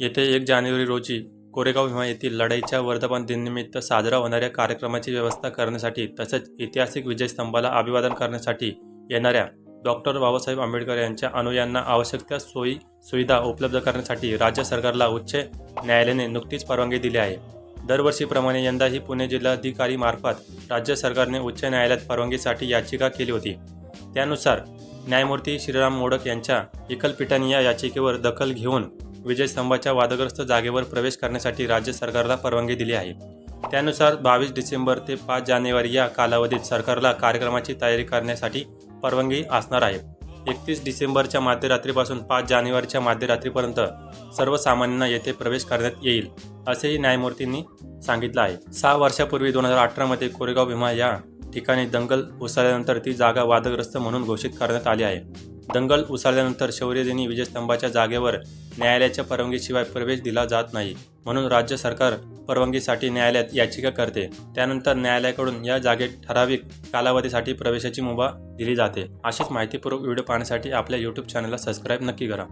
येथे एक जानेवारी रोजी कोरेगाव भीमा येथील लढाईच्या वर्धापन दिनानिमित्त साजरा होणाऱ्या कार्यक्रमाची व्यवस्था करण्यासाठी तसेच ऐतिहासिक विजयस्तंभाला अभिवादन करण्यासाठी येणाऱ्या डॉक्टर बाबासाहेब आंबेडकर यांच्या अनुयांना आवश्यक त्या सोयी सुविधा उपलब्ध करण्यासाठी राज्य सरकारला उच्च न्यायालयाने नुकतीच परवानगी दिली आहे. दरवर्षीप्रमाणे यंदाही पुणे जिल्हाधिकारी मार्फत राज्य सरकारने उच्च न्यायालयात परवानगीसाठी याचिका केली होती. त्यानुसार न्यायमूर्ती श्रीराम मोडक यांच्या एकलपीठाने या याचिकेवर दखल घेऊन विजयस्तंभाच्या वादग्रस्त जागेवर प्रवेश करण्यासाठी राज्य सरकारला परवानगी दिली आहे. त्यानुसार बावीस डिसेंबर ते पाच जानेवारी या कालावधीत सरकारला कार्यक्रमाची तयारी करण्यासाठी परवानगी असणार आहे. एकतीस डिसेंबरच्या मध्यरात्रीपासून पाच जानेवारीच्या मध्यरात्रीपर्यंत सर्वसामान्यांना येथे प्रवेश करण्यात येईल असेही न्यायमूर्तींनी सांगितलं आहे. सहा वर्षापूर्वी दोन हजार अठरामध्ये कोरेगाव भीमा या ठिकाणी दंगल उसळल्यानंतर ती जागा वादग्रस्त म्हणून घोषित करण्यात आली आहे. दंगल उसळल्यानंतर शौर्यदिनी विजयस्तंभाच्या जागेवर न्यायालयाच्या परवानगीशिवाय प्रवेश दिला जात नाही म्हणून राज्य सरकार परवानगीसाठी न्यायालयात याचिका करते. त्यानंतर न्यायालयाकडून या जागेत ठराविक कालावधीसाठी प्रवेशाची मुभा दिली जाते. अशीच माहितीपूर्वक व्हिडिओ पाहण्यासाठी आपल्या यूट्यूब चॅनलला सबस्क्राईब नक्की करा.